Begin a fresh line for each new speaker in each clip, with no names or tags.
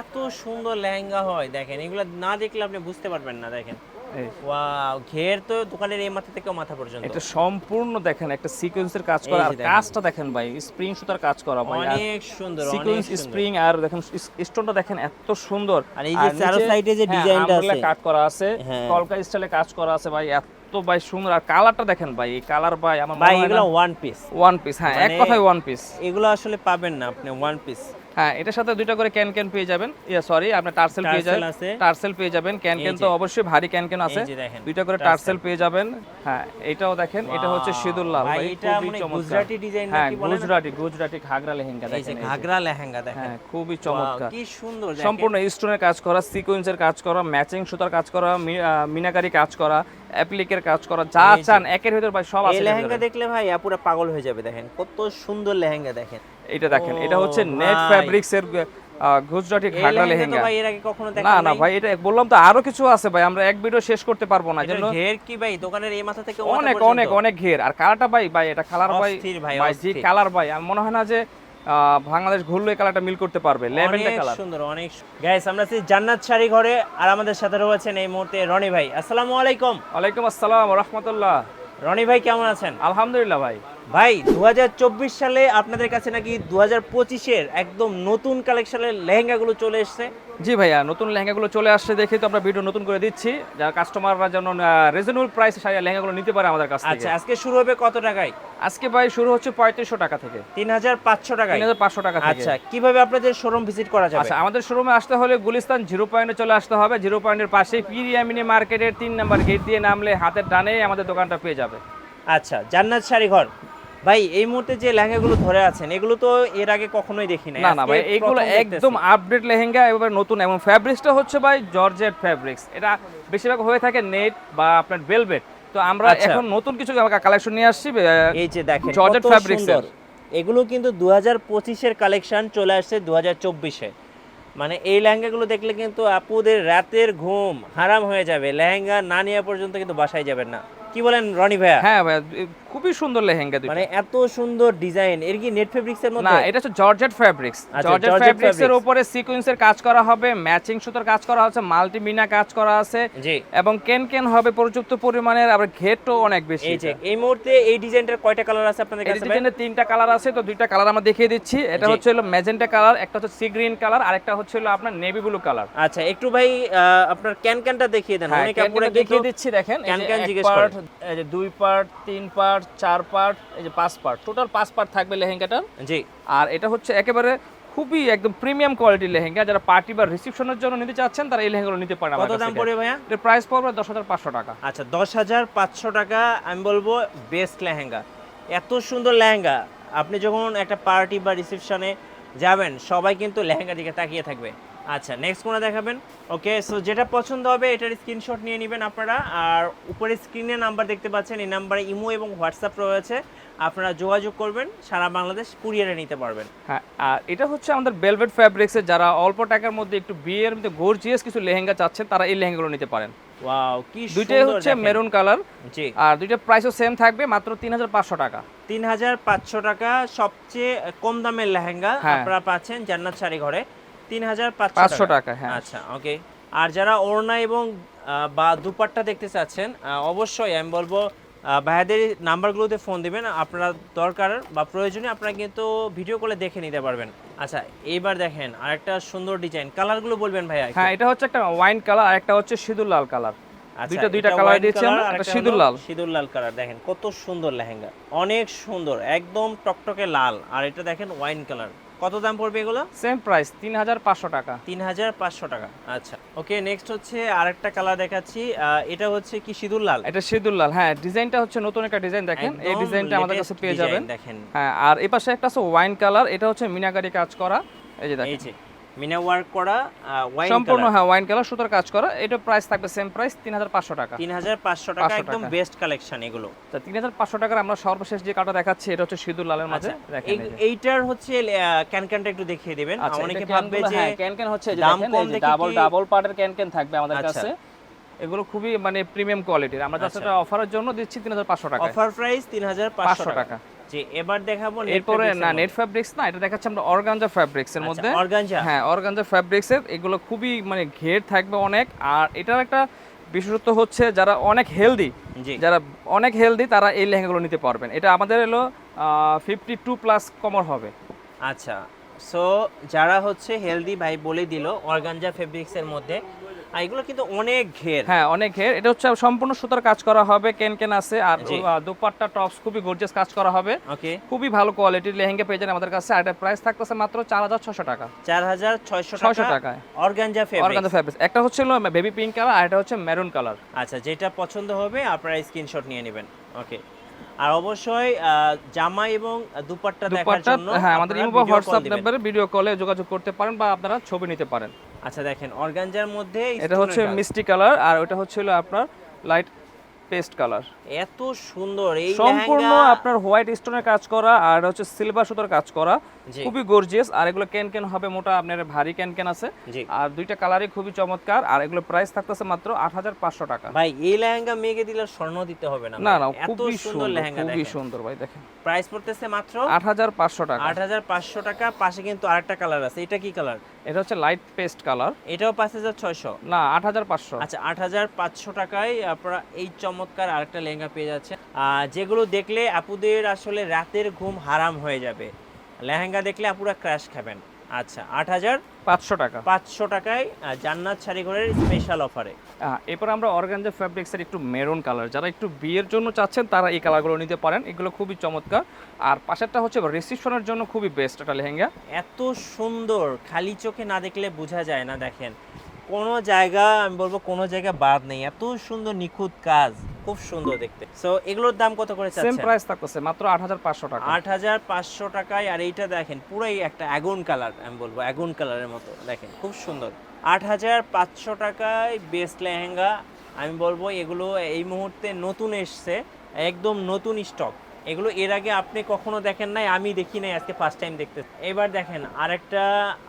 এত সুন্দর লেহেঙ্গা হয় দেখেন। এগুলো না দেখলে আপনি বুঝতে পারবেন না দেখেন। ওয়াও ঘের তো দোকানের এই মাথা থেকে মাথা পর্যন্ত।
এটা সম্পূর্ণ দেখেন একটা সিকোয়েন্সের কাজ করা। আর কাজটা দেখেন ভাই স্প্রিং সুতার কাজ করা ভাই।
অনেক সুন্দর
সিকোয়েন্স স্প্রিং আর দেখেন স্টোনটা দেখেন এত সুন্দর।
আর এই যে চারো সাইডে যে
হ্যাঁ,
ডিজাইনটা আছে।
কাট করা আছে
হ্যাঁ।
কলকা স্টাইলে কাজ করা আছে ভাই এত ভাই সুন্দর। আর কালারটা দেখেন ভাই এই কালার ভাই আমার
ভাই এগুলো ওয়ান পিস
ওয়ান পিস হ্যাঁ এক
মানে-
কথায় ওয়ান পিস
এগুলো আসলে পাবেন না আপনি ওয়ান পিস
হ্যাঁ এটার সাথে দুইটা করে ক্যান ক্যান পেয়ে যাবেন। ইয়া সরি আপনার টার্সেল পেয়ে যাবেন। টার্সেল পেয়ে যাবেন। ক্যান ক্যান তো অবশ্যই ভারী ক্যান ক্যান আছে। দুইটা করে
টার্সেল।
পেয়ে যাবেন। হ্যাঁ এটাও দেখেন এটা হচ্ছে সিঁদুর লাল।
ভাই, এটা
খুবই
মানে
চমৎকার।
গুজরাটি ডিজাইন
হ্যাঁ
নাকি বলে
গুজরাটি গুজরাটি ঘাগরা লেহেঙ্গা দেখেন এই যে।
ঘাগরা লেহেঙ্গা দেখেন।
হ্যাঁ খুবই চমৎকার।
কি সুন্দর।
সম্পূর্ণ স্টোনের কাজ করা সিকোয়েন্সের কাজ করা ম্যাচিং সুতার কাজ করা মিনাকারি কাজ করা অ্যাপ্লিকের কাজ করা যা চান একের ভিতর ভাই সব আছে
লেহেঙ্গা দেখলে ভাই পুরো পাগল হয়ে যাবে দেখেন। কত সুন্দর লেহেঙ্গা দেখেন।
এটা দেখেন এটা হচ্ছে নেট। ফ্যাব্রিক্স এর গুজরাটি ঘাগরা
লেহেঙ্গা ভাই এর আগে কখনো
না
দেখেন
না ভাই এটা বললাম তো আরও কিছু আছে ভাই আমরা এক ভিডিও শেষ করতে পারব না জন্য
ঘের কি ভাই? দোকানের এই মাথা থেকে
অনেক অনেক অনেক ঘের। আর কালারটা ভাই ভাই এটা কালার ভাই
ভাই, অস্থির।
কালার ভাই আমার মনে হয় না যে বাংলাদেশ ঘুরলে এই কালারটা মিল করতে পারবে ল্যাভেন্ডার কালার।
সুন্দর অনেক গাইস আমরা আছি জান্নাত শাড়ি ঘরে আর আমাদের সাথে রয়েছেন এই মুহূর্তে রনি ভাই। আসসালামু আলাইকুম।
ওয়ালাইকুম আসসালাম রহমতুল্লাহ।
রনি ভাই কেমন আছেন?
আলহামদুলিল্লাহ ভাই।
ভাই দুই হাজার চব্বিশ সালে আপনাদের কাছে নাকি দু হাজার পঁচিশের একদম নতুন কালেকশনের লেহেঙ্গাগুলো চলে এসেছে?
জি ভাইয়া নতুন লেহেঙ্গাগুলো চলে আসছে দেখে তো আমরা ভিডিও নতুন করে দিচ্ছি। যারা কাস্টমাররা যেন রিজনেবল প্রাইসে লেহেঙ্গাগুলো নিতে পারে আমাদের কাছ থেকে।
আচ্ছা আজকে শুরু হবে কত টাকায়?
আজকে ভাই শুরু হচ্ছে পঁয়ত্রিশশো টাকা থেকে।
তিন হাজার পাঁচশো টাকায়?
তিন হাজার পাঁচশো টাকা
আচ্ছা কীভাবে আপনাদের শোরুম ভিজিট করা যাবে?
আচ্ছা আমাদের শোরুমে আসতে হলে গুলিস্তান জিরো পয়েন্টে চলে আসতে হবে। জিরো পয়েন্টের পাশে পিরিয়ামিনি মার্কেটের তিন নাম্বার গেট দিয়ে নামলে হাতের ডানেই আমাদের দোকানটা পেয়ে যাবে।
আচ্ছা জান্নাত শাড়ি ঘর। ভাই এই মুহূর্তে যে লেহেঙ্গাগুলো ধরে আছেন এগুলো তো এর আগে কখনোই দেখি
না না ভাই
প্রথম
একদম আপডেট লেহেঙ্গা এবার নতুন এবং ফ্যাব্রিক্সটা হচ্ছে ভাই জর্জেট ফ্যাব্রিক্স এটা বেশিরভাগ হয়ে থাকে নেট বা আপনার ভেলভেট তো আমরা
আচ্ছা।
এখন নতুন কিছু কালেকশন নিয়ে আসছি
এই যে দেখেন
জর্জেট এর।
এগুলো কিন্তু দু হাজার পঁচিশের কালেকশন চলে আসছে দু হাজার চব্বিশে। মানে এই লেহেঙ্গাগুলো দেখলে কিন্তু আপুদের রাতের ঘুম হারাম হয়ে যাবে। লেহেঙ্গা না নেওয়া পর্যন্ত কিন্তু বাসায় যাবেন না। কি বলেন রনি ভাইয়া?
হ্যাঁ ভাই খুবই সুন্দর লেহেঙ্গা দুটো
মানে এত সুন্দর ডিজাইন এর কি নেট ফেব্রিক্স এর মধ্যে?
না এটা হচ্ছে জর্জেট ফ্যাব্রিক্স
আচ্ছা,
জর্জেট ফ্যাব্রিক্স এর। উপরে সিকোয়েন্সের কাজ করা হবে ম্যাচিং সুতার কাজ করা আছে মাল্টি মিনা কাজ করা আছে
জি।
এবং কেন কেন হবে পর্যাপ্ত পরিমাণের আবার ঘেটও অনেক বেশি।
এই যে এই মুহূর্তে এই ডিজাইনটার কয়টা কালার আছে আপনাদের কাছে ভাই?
ডিজাইনের তিনটা কালার আছে তো দুইটা কালার আমরা দেখিয়ে দিচ্ছি। এটা হচ্ছে হলো ম্যাজেন্টা কালার একটা হচ্ছে সি গ্রিন কালার আর একটা হচ্ছে হলো আপনার নেভি ব্লু কালার
আচ্ছা একটু ভাই আপনার ক্যান ক্যানটা দেখিয়ে দেন
হ্যাঁ
অনেক আপুরা
দেখিয়ে দিচ্ছি দেখেন এই
ক্যান ক্যান জিজ্ঞেস
part,
করে।
এই যে দুই পার্ট তিন পার্ট চার পার্ট এই যে পাঁচ পার্ট। টোটাল পাঁচ পার্ট থাকবে লেহেঙ্গাটার
জি।
আর এটা হচ্ছে একেবারে খুবই একদম প্রিমিয়াম কোয়ালিটির লেহেঙ্গা। যারা পার্টি বা রিসেপশনের জন্য নিতে চাচ্ছেন তারা এই লেহেঙ্গাগুলো নিতে পারেন
কত দাম পড়বে ভাইয়া?
এর প্রাইস পড়বে দশ হাজার পাঁচশো টাকা।
আচ্ছা দশ হাজার পাঁচশো টাকা আমি বলব বেস্ট লেহেঙ্গা। এত সুন্দর লেহেঙ্গা। আপনি যখন একটা পার্টি বা রিসেপশনে যাবেন সবাই কিন্তু লেহেঙ্গা দিকে তাকিয়ে থাকবে। আচ্ছা নেক্সট কোনটা দেখাবেন? ওকে সো যেটা পছন্দ হবে এটার স্ক্রিনশট নিয়ে নেবেন আপনারা। আর উপরে স্ক্রিনে নাম্বার দেখতে পাচ্ছেন এই নাম্বারে ইমো এবং হোয়াটসঅ্যাপ রয়েছে। আপনারা যোগাযোগ করবেন সারা বাংলাদেশ কুরিয়ারে নিতে পারবেন।
হ্যাঁ আর এটা হচ্ছে আমাদের বেলভেট ফ্যাব্রিক্সের যারা অল্প টাকার মধ্যে একটু বিয়ের মধ্যে গর্জিয়াস কিছু লেহেঙ্গা চাচ্ছেন তারা এই লেহেঙ্গাগুলো নিতে পারেন।
ওয়াও কি
দুইটাই হচ্ছে মেরুন কালার
জি।
আর দুইটা প্রাইসও সেম থাকবে মাত্র তিন হাজার পাঁচশো টাকা।
তিন হাজার পাঁচশো টাকা সবচেয়ে কম দামের লেহেঙ্গা
হ্যাঁ।
আপনারা পাচ্ছেন জান্নাত শাড়ি ঘরে। তিন হাজার
পাঁচশো টাকা। হ্যাঁ।
আচ্ছা ওকে আর যারা ওড়না এবং বা দুপাট্টা দেখতে চাচ্ছেন অবশ্যই আমি বলব ভাইয়াদের নাম্বারগুলোতে ফোন দিবেন। আপনারা দরকার বা প্রয়োজনে আপনারা কিন্তু ভিডিও কলে দেখে নিতে পারবেন। আচ্ছা এইবার দেখেন আরেকটা সুন্দর ডিজাইন কালারগুলো বলবেন ভাইয়া
হ্যাঁ এটা হচ্ছে একটা ওয়াইন কালার আর একটা হচ্ছে সিঁদুর লাল কালার
আচ্ছা,
দুইটা দুইটা কালার দিয়েছি আমরা
আর
একটা
একটা
সিঁদুর লাল।
সিঁদুর লাল কালার দেখেন কত সুন্দর লেহেঙ্গা। অনেক সুন্দর একদম টকটকে লাল। আর এটা দেখেন ওয়াইন কালার কত দাম পড়বে এগুলো?
সেম প্রাইস তিন হাজার পাঁচশো টাকা।
তিন হাজার পাঁচশো টাকা আচ্ছা। ওকে নেক্সট হচ্ছে আরেকটা কালার দেখাচ্ছি এটা হচ্ছে কি সিঁদুর লাল?
এটা সিঁদুর লাল হ্যাঁ ডিজাইনটা হচ্ছে নতুন একটা ডিজাইন দেখেন। এই ডিজাইনটা আমাদের কাছে পেয়ে যাবেন।
দেখেন।
হ্যাঁ আর এই পাশে একটা আছে ওয়াইন কালার এটা হচ্ছে মিনাকারি কাজ করা। এই যে
এই
দেখেন।
যে মিনা ওয়ার্ক করা ওয়াইন
সম্পূর্ণ হ্যাঁ ওয়াইন কালার সুতার কাজ করা। এটা প্রাইস থাকবে সেম প্রাইস তিন হাজার পাঁচশো টাকা।
তিন হাজার পাঁচশো টাকা একদম বেস্ট কালেকশন এগুলো।
তা তিন হাজার পাঁচশো টাকার আমরা সর্বশেষ যে কাটা দেখাচ্ছি এটা হচ্ছে সিঁদুর লালের মাঝে।
আচ্ছা
দেখেন
এই-
এই
এইটার হচ্ছে ক্যান ক্যানটা একটু দেখিয়ে দিবেন।
আচ্ছা
অনেকে ভাববে যে
হ্যাঁ, ক্যান ক্যান হচ্ছে যে দেখেন, ডাবল ডাবল পার্টের ক্যান ক্যান থাকবে আমাদের
আচ্ছা।
কাছে। এগুলো খুবই মানে প্রিমিয়াম কোয়ালিটির আমরা জাস্ট। অফারের জন্য দিচ্ছি তিন হাজার পাঁচশো টাকা
অফার প্রাইস তিন হাজার পাঁচশো
পাঁচশো
টাকা। যে এবার দেখাবো
এরপরে না নেট ফ্যাব্রিক্স না এটা দেখাচ্ছে আমরা অর্গানজা ফ্যাব্রিক্স এর
আচ্ছা,
মধ্যে।
organza?
হ্যাঁ অর্গানজা ফ্যাব্রিক্স এর এগুলো খুবই মানে ঘের থাকবে অনেক। আর এটার একটা বিশেষত্ব হচ্ছে যারা অনেক হেলদি যারা অনেক হেলদি তারা এই লেহেঙ্গাগুলো নিতে পারবেন। এটা আমাদের এলো ফিফটি টু প্লাস কমর হবে।
আচ্ছা সো যারা হচ্ছে হেলদি ভাই বলে দিল অর্গানজা ফেব্রিক্স এর মধ্যে আর এগুলো কিন্তু অনেক ঘের।
হ্যাঁ অনেক ঘের। এটা হচ্ছে সম্পূর্ণ সুতার কাজ করা হবে কেন কেন আছে আর দুপাট্টা টপস খুবই গর্জিয়াস কাজ করা হবে।
ওকে।
খুবই ভালো কোয়ালিটির লেহেঙ্গা পেয়ে যাবেন আমাদের কাছে। আর এটা প্রাইস থাকতেছে মাত্র চার হাজার ছশো টাকা।
চার হাজার ছয়শো
ছয়শো
টাকা
টাকায়।
অর্গানজা ফেব্রিক্স
অর্গানজা ফ্যাব্রিক্স একটা হচ্ছে বেবি পিঙ্ক কালার আর এটা হচ্ছে মেরুন কালার
আচ্ছা যেটা পছন্দ হবে আপনারা স্ক্রিনশট নিয়ে নেবেন। ওকে। আর অবশ্যই জামা এবং দুপাট্টা দেখার জন্য
হ্যাঁ আমাদের ইমো বা হোয়াটসঅ্যাপ। নাম্বারে ভিডিও কলে যোগাযোগ করতে পারেন বা আপনারা ছবি নিতে পারেন।
আচ্ছা দেখেন অর্গানজার মধ্যে
এটা হচ্ছে মিষ্টি কালার আর ওটা হচ্ছে আপনার লাইট পেস্ট কালার
এত সুন্দর এই
সম্পূর্ণ আপনার হোয়াইট স্টোনের কাজ করা আর হচ্ছে সিলভার সুতোর কাজ করা। খুবই গর্জিয়াস আর এগুলো ক্যান ক্যান হবে মোটা আপনার ভারী ক্যান ক্যান আছে? আর দুইটা কালারই খুবই চমৎকার। আর এগুলো প্রাইস থাকতেছে মাত্র আট হাজার পাঁচশো টাকা।
ভাই এই লেহেঙ্গা মেয়েকে দিলে স্বর্ণ দিতে হবে না
না না
এত
খুবই
সুন্দর লেহেঙ্গা
খুবই সুন্দর ভাই দেখেন।
প্রাইস পড়তেছে মাত্র
আট হাজার পাঁচশো টাকা।
আট হাজার পাঁচশো টাকা। পাশে কিন্তু আরেকটা কালার আছে। এটা কি কালার
এটা হচ্ছে লাইট পেস্ট কালার
এটাও পাঁচ হাজার ছয়শো।
না আট হাজার পাঁচশো।
আচ্ছা আট হাজার পাঁচশো টাকায় আপনারা এই চমৎকার আরেকটা লেহেঙ্গা পেয়ে যাচ্ছেন। যেগুলো দেখলে আপুদের আসলে রাতের ঘুম হারাম হয়ে যাবে। লেহেঙ্গা দেখলে আপুরা ক্র্যাশ খাবেন। আচ্ছা আট হাজার
পাঁচশো টাকা।
পাঁচশো টাকায় জান্নাত শাড়িঘরের স্পেশাল অফারে
এরপর আমরা অর্গানজা ফ্যাব্রিক্সের একটু মেরুন কালার যারা একটু বিয়ের জন্য চাচ্ছেন তারা এই কালারগুলো নিতে পারেন। এগুলো খুবই চমৎকার। আর পাশেরটা হচ্ছে রিসিপশনের জন্য খুবই বেস্ট একটা লেহেঙ্গা।
এত সুন্দর খালি চোখে না দেখলে বোঝা যায় না দেখেন। কোনো জায়গা আমি বলব কোনো জায়গা বাদ নেই। এত সুন্দর নিখুঁত কাজ। খুব সুন্দর দেখতে। সো এগুলোর দাম কত করে
সেম
চাচ্ছেন?
প্রাইস থাকতেছে মাত্র আট হাজার পাঁচশো টাকা।
আট হাজার পাঁচশো টাকায় আর এইটা দেখেন পুরাই একটা অ্যাগুন কালার আমি বলব অ্যাগুন কালারের মতো দেখেন খুব সুন্দর। আট হাজার পাঁচশো টাকায় বেস্ট লেহেঙ্গা আমি বলব এগুলো এই মুহূর্তে নতুন এসছে একদম নতুন স্টক এগুলো এর আগে আপনি কখনো দেখেন নাই আমি দেখি নাই আজকে ফার্স্ট টাইম দেখতে এবার দেখেন আরেকটা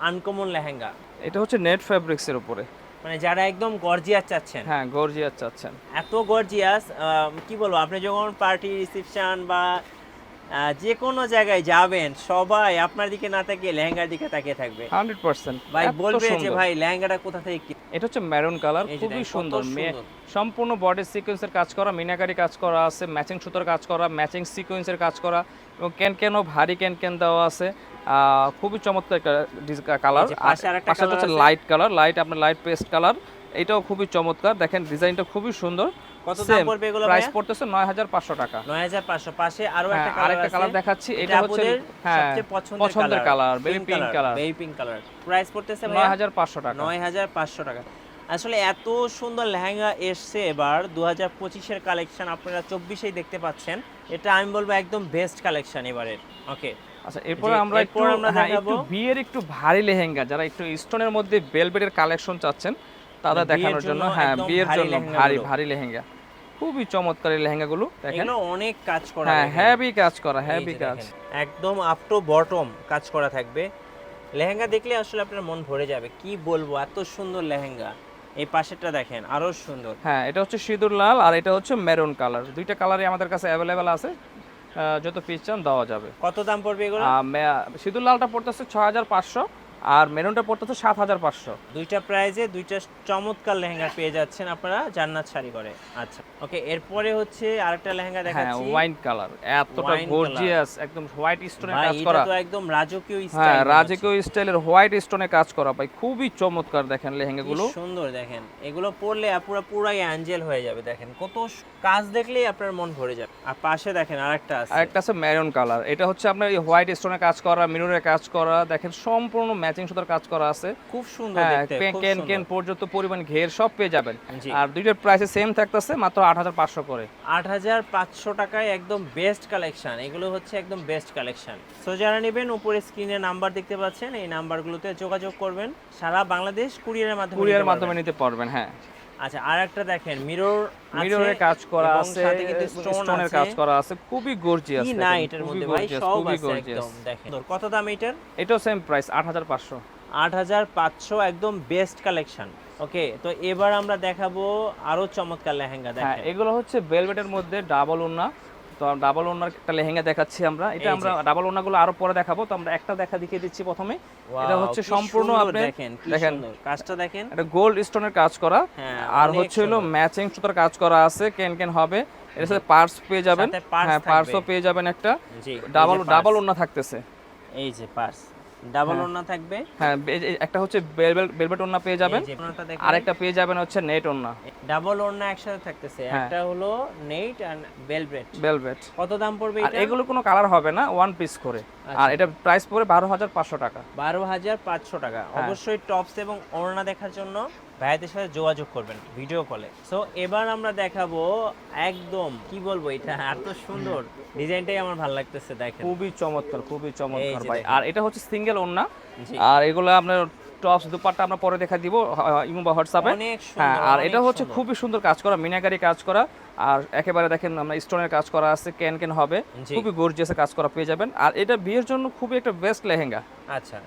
আনকমন লেহেঙ্গা।
এটা হচ্ছে নেট ফ্যাব্রিক্সের উপরে।
মানে যারা একদম গর্জিয়াস চাচ্ছেন।
হ্যাঁ গর্জিয়াস চাচ্ছেন।
এত গর্জিয়াস কি বলব আপনি যখন পার্টি রিসেপশন বা যে কোনো জায়গায় যাবেন সবাই আপনার দিকে না তাকিয়ে লেহেঙ্গার দিকে তাকিয়ে থাকবে।
Hundred percent.
ভাই বলবে যে ভাই লেহেঙ্গাটা কোথা থেকে কি
এটা হচ্ছে মেরুন কালার খুবই সুন্দর। সম্পূর্ণ বডি সিকোয়েন্সের কাজ করা মিনাকারি কাজ করা আছে ম্যাচিং সুতোর কাজ করা ম্যাচিং সিকোয়েন্সের কাজ করা এবং ক্যান ক্যানও ভারী ক্যান ক্যান দেওয়া আছে। খুবই চমৎকার একটা কালার
পাশে
হচ্ছে
আছে।
লাইট কালার লাইট আপনার লাইট পেস্ট কালার এটাও খুবই চমৎকার। দেখেন ডিজাইনটা খুবই সুন্দর।
কত দাম পড়বে এগুলো
প্রাইস পড়তেছে নয় হাজার পাঁচশো টাকা।
নয় হাজার পাঁচশো পাশে
আরও
একটা কালার
আরেকটা কালার দেখাচ্ছি এটা হচ্ছে
সবচেয়ে পছন্দের
পছন্দের colour baby pink colour
baby pink colour price পড়তেছে
নয়
ভাই
হাজার পাঁচশো টাকা।
নয় হাজার পাঁচশো টাকা। আসলে এত সুন্দর লেহেঙ্গা এসছে এবার দু হাজার পঁচিশের কালেকশন আপনারা চব্বিশেই দেখতে পাচ্ছেন। এটা আমি বলব একদম বেস্ট কালেকশন এবারের। ওকে
আচ্ছা এরপরে আমরা হ্যাঁ, একটু বিয়ের একটু ভারী লেহেঙ্গা যারা একটু স্টোনের মধ্যে বেলবেটের কালেকশন চাচ্ছেন তাদের
মানে
দেখানোর জন্য হ্যাঁ বিয়ের জন্য ভারী ভারী লেহেঙ্গা। খুবই চমৎকার এই লেহেঙ্গাগুলো দেখেন।
অনেক কাজ করা
হ্যাঁ। হেভি কাজ করা হেভি কাজ।
একদম আপ টু বটম কাজ করা থাকবে। লেহেঙ্গা দেখলে আসলে আপনার মন ভরে যাবে কি বলব এত সুন্দর লেহেঙ্গা। এই পাশেরটা দেখেন আরও সুন্দর।
হ্যাঁ এটা হচ্ছে সিঁদুর লাল আর এটা হচ্ছে মেরুন কালার দুইটা কালারই আমাদের কাছে অ্যাভেলেবেল আছে। যত পিস চান দেওয়া যাবে।
কত দাম পড়বে এগুলো?
সিঁদুর লালটা পড়তেছে ছয় হাজার পাঁচশো। আর মেরুনটা পড়তেছে সাত হাজার পাঁচশো।
দুইটা প্রাইজে দুইটা চমৎকার লেহেঙ্গা পেয়ে যাচ্ছেন আপনারা জান্নাত শাড়ি করে আচ্ছা ওকে এরপরে হচ্ছে আরেকটা লেহেঙ্গা
হ্যাঁ
দেখাচ্ছি।
ওয়াইন কালার এতটা গর্জিয়াস একদম হোয়াইট স্টোনের
ভাই
কাজ
এটা তো একদম রাজকীয় স্টাইল হ্যাঁ
রাজকীয় স্টাইলের হোয়াইট স্টোনে কাজ করা ভাই খুবই চমৎকার দেখেন লেহেঙ্গাগুলো।
সুন্দর দেখেন এগুলো পরলে পুরো পুরাই অ্যাঞ্জেল হয়ে যাবে দেখেন। কত কাজ দেখলেই আপনার মন ভরে যাবে। আর পাশে দেখেন আরেকটা আছে।
আর একটা আছে মেরুন কালার এটা হচ্ছে আপনার এই হোয়াইট স্টোনে কাজ করা মিনুরের কাজ করা দেখেন সম্পূর্ণ ম্যাচিং সুতার কাজ করা আছে।
খুব সুন্দর
হ্যাঁ
দেখতে
কেন কেন পর্যন্ত পরিমাণ ঘের সব পেয়ে যাবেন। আর দুইটার প্রাইসে সেম থাকতেছে মাত্র আট হাজার পাঁচশো করে।
আট হাজার পাঁচশো টাকায় একদম বেস্ট কালেকশন এগুলো হচ্ছে একদম বেস্ট কালেকশন সো যারা নেবেন উপরে স্ক্রিনে নাম্বার দেখতে পাচ্ছেন এই নাম্বারগুলোতে যোগাযোগ করবেন সারা বাংলাদেশ কুরিয়ারের মাধ্যমে কুরিয়ারের
মাধ্যমে নিতে পারবেন হ্যাঁ।
আচ্ছা আর একটা দেখেন মিরর
মিররের কাজ করা আছে
সাথে কিন্তু
স্টোনের কাজ করা আছে। খুবই গর্জিয়াস
কি না এটার মধ্যে ভাই সব আছে একদম দেখেন। কত দাম এটার?
এটাও সেম প্রাইস আট হাজার পাঁচশো।
আট হাজার পাঁচশো একদম বেস্ট কালেকশন ওকে তো এবার আমরা দেখাবো আরও চমৎকার লেহেঙ্গা
হ্যাঁ
দেখেন।
এগুলো হচ্ছে ভেলভেটের মধ্যে ডাবল উন্না তো ডাবল ওনার একটা লেহেঙ্গা দেখাচ্ছি আমরা। এটা আমরা ডাবল ওনাগুলো আরও পরে দেখাবো। তো আমরা একটা দেখা দেখিয়ে দিচ্ছি প্রথমে। এটা হচ্ছে সম্পূর্ণ আপনি
দেখেন
দেখেন।
কাজটা দেখেন।
এটা গোল্ড স্টোনের কাজ করা।
হ্যাঁ,
আর হচ্ছে হলো ম্যাচিং সুতার কাজ করা আছে কেন কেন হবে। এর সাথে পার্স পেয়ে যাবেন। হ্যাঁ পার্সও পেয়ে যাবেন একটা। ডাবল ডাবল
ওনার
ওনা থাকতেছে।
এই যে পার্স ডাবল ওন্না থাকবে।
হ্যাঁ একটা হচ্ছে বেলবেট বেলবেট ওনা পেয়ে যাবেন।
আর
আরেকটা পেয়ে যাবেন হচ্ছে নেট ওন্না
ডাবল ওন্না একসাথে থাকতেছে।
হ্যাঁ।
একটা হলো নেট আর বেলভেট
বেলভেট
কত দাম পড়বে এটা?
এগুলো কোনো কালার হবে না ওয়ান পিস করে। আর এটা প্রাইস পড়ে বারো হাজার পাঁচশো টাকা।
বারো হাজার পাঁচশো টাকা।
হ্যাঁ।
অবশ্যই টপস এবং ওড়না দেখার জন্য ভাইদের সাথে যোগাযোগ করবেন ভিডিও কলে সো এবার আমরা দেখাবো একদম কি বলব এটা? এত সুন্দর। ডিজাইনটাই আমার ভালো লাগতেছে দেখেন।
খুবই চমৎকার খুবই চমৎকার ভাই। আর এটা হচ্ছে সিঙ্গেল
ওড়না।
আর এগুলো আপনার টপস দুপাট্টা আমরা পরে দেখা দিব ইমো বা হোয়াটসঅ্যাপে। হ্যাঁ আর এটা হচ্ছে খুবই সুন্দর কাজ করা মিনাকারি কাজ করা আর একেবারে দেখেন আমরা স্টোনের কাজ করা আছে ক্যান ক্যান হবে। খুবই গর্জিয়াসে কাজ করা পেয়ে যাবেন। আর এটা বিয়ের জন্য খুবই একটা বেস্ট লেহেঙ্গা।
আচ্ছা।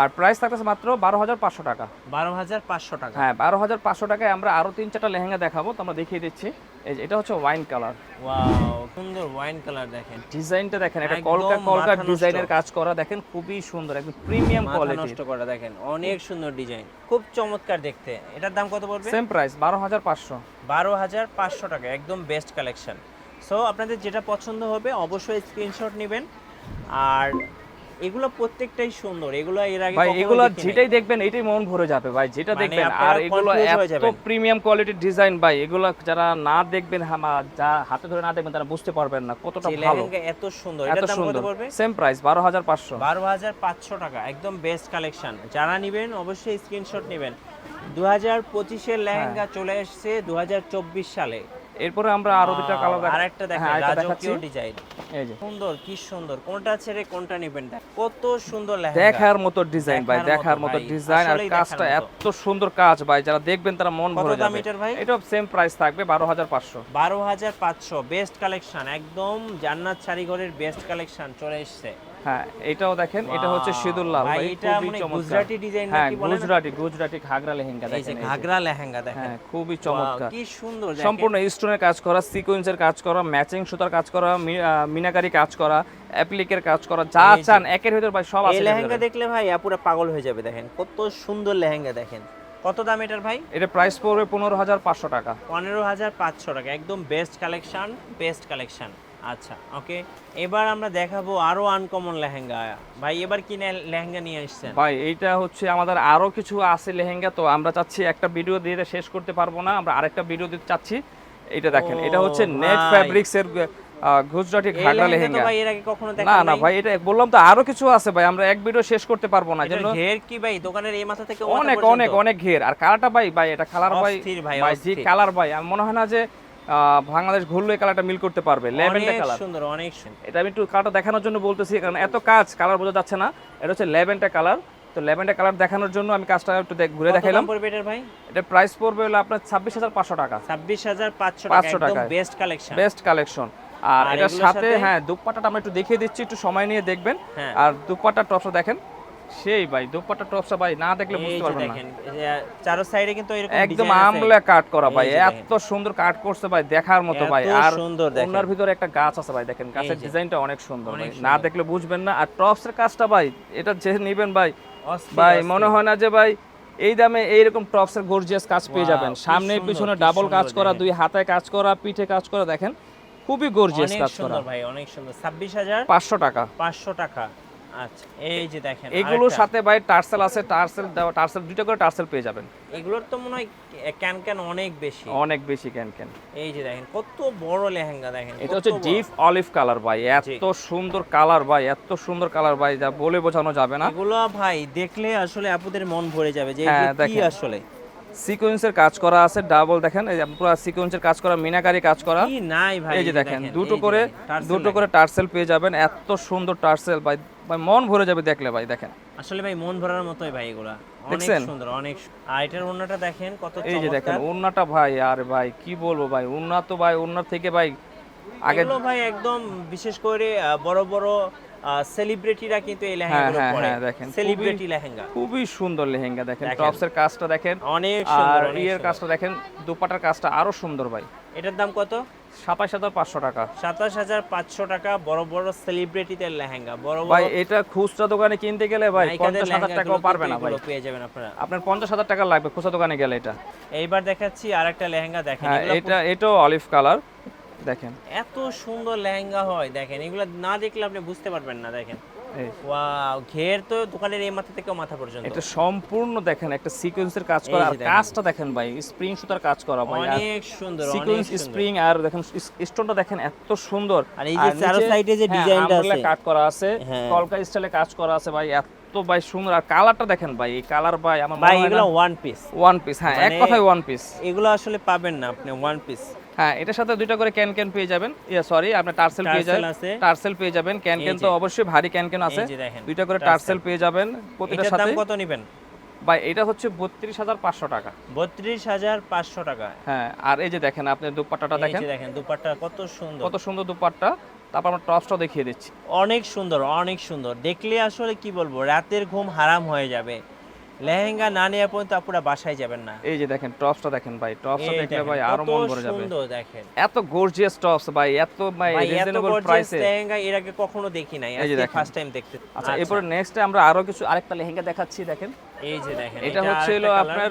আর প্রাইস থাকতেছে মাত্র বারো হাজার পাঁচশো টাকা।
বারো হাজার পাঁচশো টাকা।
হ্যাঁ বারো হাজার পাঁচশো টাকায় আমরা আরও তিন চারটা লেহেঙ্গা দেখাবো তো আমরা দেখিয়ে দিচ্ছি। এই যে এটা হচ্ছে ওয়াইন কালার
ওয়াও সুন্দর ওয়াইন কালার দেখেন।
ডিজাইনটা দেখেন এটা কলকা কলকা ডিজাইনের কাজ করা দেখেন খুবই সুন্দর একদম প্রিমিয়াম কোয়ালিটি
নষ্ট করা দেখেন অনেক সুন্দর ডিজাইন খুব চমৎকার দেখতে। এটার দাম কত পড়বে?
সেম প্রাইস বারো হাজার পাঁচশো।
বারো হাজার পাঁচশো টাকা একদম বেস্ট কালেকশন সো আপনাদের যেটা পছন্দ হবে অবশ্যই স্ক্রিনশট নেবেন। আর এগুলো প্রত্যেকটাই সুন্দর এগুলো এর আগে
ভাই এগুলো যেটাই দেখবেন এটাই মন ভরে যাবে ভাই যেটা
মানে
দেখবেন। আর এগুলো এত প্রিমিয়াম কোয়ালিটির ডিজাইন ভাই এগুলো যারা না দেখবেন যা হাতে ধরে না দেখবেন তারা বুঝতে পারবেন না কতটা ভালো।
এত সুন্দর
এত
দাম কত
সুন্দর।
পড়বে?
সেম প্রাইস বারো হাজার পাঁচশো।
বারো হাজার পাঁচশো টাকা একদম বেস্ট কালেকশন যারা নেবেন অবশ্যই স্ক্রিনশট নেবেন। দু হাজার পঁচিশের লেহেঙ্গা
হ্যাঁ।
চলে এসছে দু হাজার চব্বিশ সালে।
এরপরে আমরা আরও দুটা কালার
আর একটা দেখেন
হ্যাঁ আরেকটা দেখাচ্ছি।
রাজকীয় ডিজাইন
এই যে।
সুন্দর কি সুন্দর। কোনটা ছেড়ে কোনটা নেবেন? দেখ কত সুন্দর লেহেঙ্গা।
দেখার মতো ডিজাইন ভাই
দেখার মতো
ডিজাইন আর কাজটা এত সুন্দর কাজ ভাই যারা দেখবেন তারা মন ভরে যাবে? এটা সেম প্রাইস থাকবে বারো হাজার পাঁচশো।
বারো হাজার পাঁচশো বেস্ট কালেকশন একদম জান্নাত শাড়িঘরের বেস্ট কালেকশন চলে এসছে।
হ্যাঁ এটাও দেখেন এটা হচ্ছে সিঁদুর লাল
ভাই,
ভাই
এটা মানে গুজরাটি ডিজাইন
হ্যাঁ
নাকি বলে
গুজরাটি গুজরাটি ঘাগরা লেহেঙ্গা দেখেন
ঘাগরা লেহেঙ্গা দেখেন।
হ্যাঁ খুবই চমৎকার।
কি সুন্দর।
সম্পূর্ণ স্টোনের কাজ করা সিকোয়েন্সের কাজ করা ম্যাচিং সুতার কাজ করা মিনাকারি কাজ করা অ্যাপ্লিকের কাজ করা যা চান একের ভিতর ভাই সব আছে
লেহেঙ্গা দেখলে ভাই পুরো পাগল হয়ে যাবে দেখেন। কত সুন্দর লেহেঙ্গা দেখেন। কত দাম এটার ভাই?
এটা প্রাইস পড়বে পনেরো হাজার পাঁচশো টাকা।
পনেরো হাজার পাঁচশো টাকা একদম বেস্ট কালেকশন বেস্ট কালেকশন আচ্ছা ওকে। এবার আমরা দেখাবো আরও আনকমন লেহেঙ্গা। ভাই এবার কি লেহেঙ্গা নিয়ে আসছেন?
ভাই এইটা হচ্ছে আমাদের আরও কিছু আছে লেহেঙ্গা তো আমরা চাচ্ছি একটা ভিডিও দিয়ে শেষ করতে পারব না। আমরা আরেকটা ভিডিও দিতে চাচ্ছি। এটা দেখেন এটা হচ্ছে নেট। ফ্যাব্রিক্স এর গুজরাটি ঘাগরা
লেহেঙ্গা ভাই এর আগে কখনো
না
দেখা
না ভাই এটা বললাম তো আরও কিছু আছে ভাই আমরা এক ভিডিও শেষ করতে পারব না জন্য
ঘের কি ভাই? দোকানের এই মাথা থেকে
অনেক অনেক অনেক ঘের। আর কালারটা ভাই ভাই এটা কালার ভাই
ভাই,
ভাই যে কালার ভাই আমার মনে হয় না যে বাংলাদেশ ঘুরলে এই কালারটা মিল করতে পারবে। ল্যাভেন্ডার কালার
সুন্দর অনেক সুন্দর।
এটা আমি একটু কালারটা দেখানোর জন্য বলতেছি কারণ এত কাজ কালার বোঝা যাচ্ছে না। এটা হচ্ছে ল্যাভেন্ডার কালার তো ল্যাভেন্ডার কালার দেখানোর জন্য আমি কাজটা একটু ঘুরে দেখাইলাম।
পড়বে এটার ভাই?
এটা প্রাইস পড়বে হলো আপনার ছাব্বিশ হাজার পাঁচশো টাকা।
ছাব্বিশ হাজার পাঁচশো টাকা একদম বেস্ট কালেকশন
বেস্ট কালেকশন আর এটার সাথে হ্যাঁ দুপাট্টাটা আমরা একটু দেখিয়ে দিচ্ছি একটু সময় নিয়ে দেখবেন।
হ্যাঁ।
আর দুপাট্টা টপসটা দেখেন। সেই ভাই দুপাট্টা টপসটা ভাই না দেখলে বুঝতে পারবেন না।
চারো সাইডে কিন্তু এরকম
একদম আমলা কাট করা ভাই। এত সুন্দর কাট করছে ভাই দেখার মতো ভাই। আর
সুন্দর দেখেন।
ওনার ভিতরে একটা গাছ আছে ভাই দেখেন গাছের ডিজাইনটা অনেক সুন্দর ভাই। না দেখলে বুঝবেন না। আর টপসের কাজটা ভাই এটা যে নেবেন ভাই ভাই মনে হয় না যে ভাই এই দামে এইরকম টপসের গর্জিয়াস কাজ পেয়ে যাবেন। সামনে পিছনে ডাবল কাজ করা দুই হাতে কাজ করা পিঠে কাজ করা দেখেন খুবই গর্জিয়াস কাজ করা।
সুন্দর ভাই অনেক সুন্দর। ছাব্বিশ হাজার
পাঁচশো টাকা।
পাঁচশো টাকা। আচ্ছা এই যে দেখেন
এগুলোর সাথে ভাই টার্সেল আছে টার্সেল টার্সেল করে টার্সেল পেয়ে যাবেন।
এগুলোর তো মনে হয় ক্যান ক্যান অনেক বেশি।
অনেক বেশি ক্যান ক্যান।
এই যে দেখেন কত বড় লেহেঙ্গা দেখেন
এটা হচ্ছে ডিপ অলিভ কালার ভাই এত সুন্দর কালার ভাই এত সুন্দর কালার ভাই যা বলে বোঝানো যাবে না।
এগুলো ভাই দেখলে আসলে আপুদের মন ভরে যাবে যে
হ্যাঁ,
কি আসলে।
সিকোয়েন্সের কাজ করা আছে ডাবল দেখেন এই পুরো সিকোয়েন্সের কাজ করা মিনাকারি কাজ করা।
কি নাই ভাই
এই যে দেখেন দুটো করে দুটো করে টার্সেল পেয়ে যাবেন এত সুন্দর টার্সেল ভাই ভাই মন ভরে যাবে দেখলে ভাই দেখেন।
আসলে ভাই মন ভরার মতোই ভাই এগুলা অনেক সুন্দর অনেক আর এটার ওন্নাটা দেখেন কত
এই যে দেখেন
চমৎকার।
ওন্নাটা ভাই আর ভাই কি বলব ভাই ওন্না তো ভাই ওন্নার থেকে ভাই আগে
ভাই একদম বিশেষ করে বড় বড় সেলিব্রিটিরা কিন্তু এই লেহেঙ্গাগুলো
হ্যাঁ,
পরে।
হ্যাঁ, দেখেন,
সেলিব্রিটি লেহেঙ্গা।
খুবই সুন্দর লেহেঙ্গা দেখেন। টপসের কাজটা দেখেন।
অনেক সুন্দর অনেক
ইয়ের কাজটা দেখেন দুপাটার কাজটা আরও সুন্দর ভাই।
এটার দাম কত?
সাতাশ হাজার পাঁচশো টাকা।
সাতাশ হাজার পাঁচশো টাকা বড় বড় সেলিব্রিটিদের লেহেঙ্গা বড়
ভাই এটা খুচরা দোকানে কিনতে গেলে ভাই পঞ্চাশ হাজার টাকাও পারবে না ভাই।
পেয়ে যাবেন আপনারা।
আপনার পঞ্চাশ হাজার টাকা লাগবে খুচরা দোকানে গেলে এটা।
এইবার দেখাচ্ছি আর একটা লেহেঙ্গা দেখেন
হ্যাঁ এটা এটাও অলিভ কালার দেখেন।
এত সুন্দর লেহেঙ্গা হয় দেখেন। এগুলো না দেখলে আপনি বুঝতে পারবেন না দেখেন। ওয়াও ঘের তো দোকানের এই মাথা থেকে মাথা পর্যন্ত।
এটা সম্পূর্ণ দেখেন একটা সিকোয়েন্সের কাজ করা। আর কাজটা দেখেন ভাই স্প্রিং সুতার কাজ করা ভাই।
অনেক সুন্দর
সিকোয়েন্স স্প্রিং আর দেখেন স্টোনটা দেখেন এত সুন্দর।
আর এই যে চারো সাইডে যে
হ্যাঁ,
ডিজাইনটা
umbrella
আছে।
কাট করা আছে
হ্যাঁ।
কলকা স্টাইলে কাজ করা আছে ভাই এত ভাই সুন্দর। আর কালারটা দেখেন ভাই এই কালার ভাই আমার
ভাই এগুলো ওয়ান পিস
ওয়ান পিস হ্যাঁ এক
মানে-
কথায় ওয়ান পিস
এগুলো আসলে পাবেন না আপনি ওয়ান পিস
হ্যাঁ এটার সাথে দুইটা করে ক্যান ক্যান পেয়ে যাবেন। ইয়া সরি আপনি টার্সেল পেয়ে যাবেন। টার্সেল পেয়ে যাবেন ক্যান ক্যান তো অবশ্যই ভারী ক্যান ক্যান আছে। দুইটা করে
টার্সেল।
পেয়ে যাবেন প্রতিটার সাথে।
কত নেবেন?
ভাই এটা হচ্ছে বত্রিশ হাজার পাঁচশো টাকা।
বত্রিশ হাজার পাঁচশো টাকা।
হ্যাঁ আর এই যে দেখেন আপনি দুপাট্টাটা
এই
দেখেন
যে দেখেন। দুপাট্টা কত সুন্দর।
কত সুন্দর দুপাট্টা। তারপর আমরা টপসটা দেখিয়ে দিচ্ছি।
অনেক সুন্দর অনেক সুন্দর। দেখলে আসলে কি বলব রাতের ঘুম হারাম হয়ে যাবে। লেহেঙ্গা না নেওয়া পর্যন্ত আপুরা বাসায় যাবেন না।
এই যে দেখেন টপসটা দেখেন ভাই টপসটা দেখলে ভাই
আরও
মন ভরে যাবে।
সুন্দর দেখেন।
এত গর্জিয়াস টপস ভাই এত ভাই
ভাই
রিজনেবল প্রাইসে
লেহেঙ্গা এর আগে কখনো দেখি নাই। আজকে ফার্স্ট টাইম দেখতে
আচ্ছা এরপর নেক্সট আমরা আরও কিছু আরেকটা লেহেঙ্গা দেখাচ্ছি দেখেন।
এই যে দেখেন
এটা হচ্ছে হলো আপনার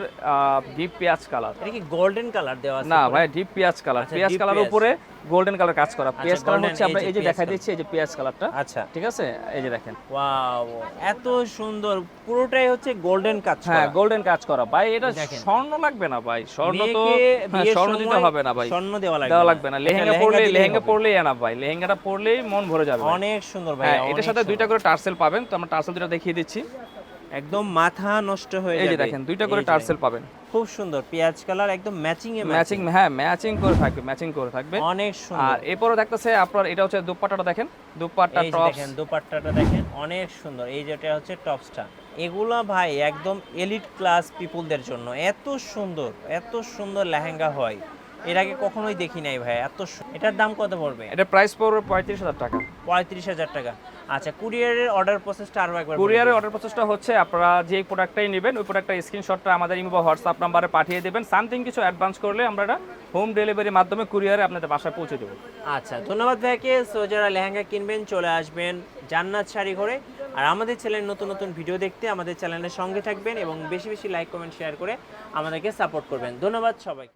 ডিপ পেঁয়াজ কালার
এটা কি গোল্ডেন কালার দেওয়া আছে
না ভাই ডিপ পেঁয়াজ কালার
আচ্ছা,
পেঁয়াজ কালার উপরে গোল্ডেন কালার কাজ করা। পেঁয়াজ কালার হচ্ছে
এই
আমরা এই যে দিচ্ছি এই যে পেঁয়াজ কালারটা
আচ্ছা।
ঠিক আছে? এই যে দেখেন।
ওয়াও এত সুন্দর। পুরোটাই হচ্ছে গোল্ডেন কাজ
হ্যাঁ গোল্ডেন কাজ করা। ভাই এটা স্বর্ণ লাগবে না ভাই? স্বর্ণ তো হ্যাঁ, স্বর্ণ দিতে হবে না ভাই।
স্বর্ণ দেওয়া লাগবে
দেওয়া লাগবে না। লেহেঙ্গা পরলে লেহেঙ্গা
হবে।
পরলেই এনা ভাই। লেহেঙ্গাটা পরলেই মন ভরে যাবে
অনেক সুন্দর ভাই
হ্যাঁ এটার সাথে দুইটা করে টার্সেল পাবেন। তো আমরা টার্সেল দুটো দেখিয়ে দিচ্ছি।
একদম মাথা নষ্ট হয়ে
এই
যাবে।
যে দেখেন দুইটা করে
এই যে
টার্সেল পাবেন।
খুব সুন্দর পেঁয়াজ কালার একদম ম্যাচিং। এ
ম্যাচিং হ্যাঁ ম্যাচিং করে থাকবে ম্যাচিং করে থাকবে।
অনেক সুন্দর।
আর এরপরে দেখতেছে আপনার এটা হচ্ছে দুপাট্টাটা দেখেন দুপাট্টা
এই যে
টপস
দেখেন দোপাট্টাটা দেখেন অনেক সুন্দর। এই যেটা হচ্ছে টপসটা এগুলা ভাই একদম এলিট ক্লাস পিপলদের জন্য। এত সুন্দর এত সুন্দর লেহেঙ্গা হয়। এর আগে কখনোই দেখি নাই ভাই এত সু- এটার দাম কত পড়বে?
এটা প্রাইস পড়বে পঁয়ত্রিশ হাজার টাকা।
পঁয়ত্রিশ হাজার টাকা। আচ্ছা কুরিয়ারের অর্ডার প্রসেসটা আরও একবার
কুরিয়ারের অর্ডার প্রসেসটা হচ্ছে আপনারা যে প্রোডাক্টটাই নেবেন ওই প্রোডাক্টটা স্ক্রিনশটটা আমাদের ইমো বা হোয়াটসঅ্যাপ নাম্বারে পাঠিয়ে দেবেন। সামথিং কিছু অ্যাডভান্স করলে আমরা এটা হোম ডেলিভারির মাধ্যমে কুরিয়ারে আপনাদের বাসায় পৌঁছে দেবো।
আচ্ছা ধন্যবাদ ভাইকে। সো যারা লেহেঙ্গা কিনবেন চলে আসবেন জান্নাত শাড়ি ঘরে। আর আমাদের চ্যানেলের নতুন নতুন ভিডিও দেখতে আমাদের চ্যানেলের সঙ্গে থাকবেন এবং বেশি বেশি লাইক কমেন্ট শেয়ার করে আমাদেরকে সাপোর্ট করবেন। ধন্যবাদ সবাইকে।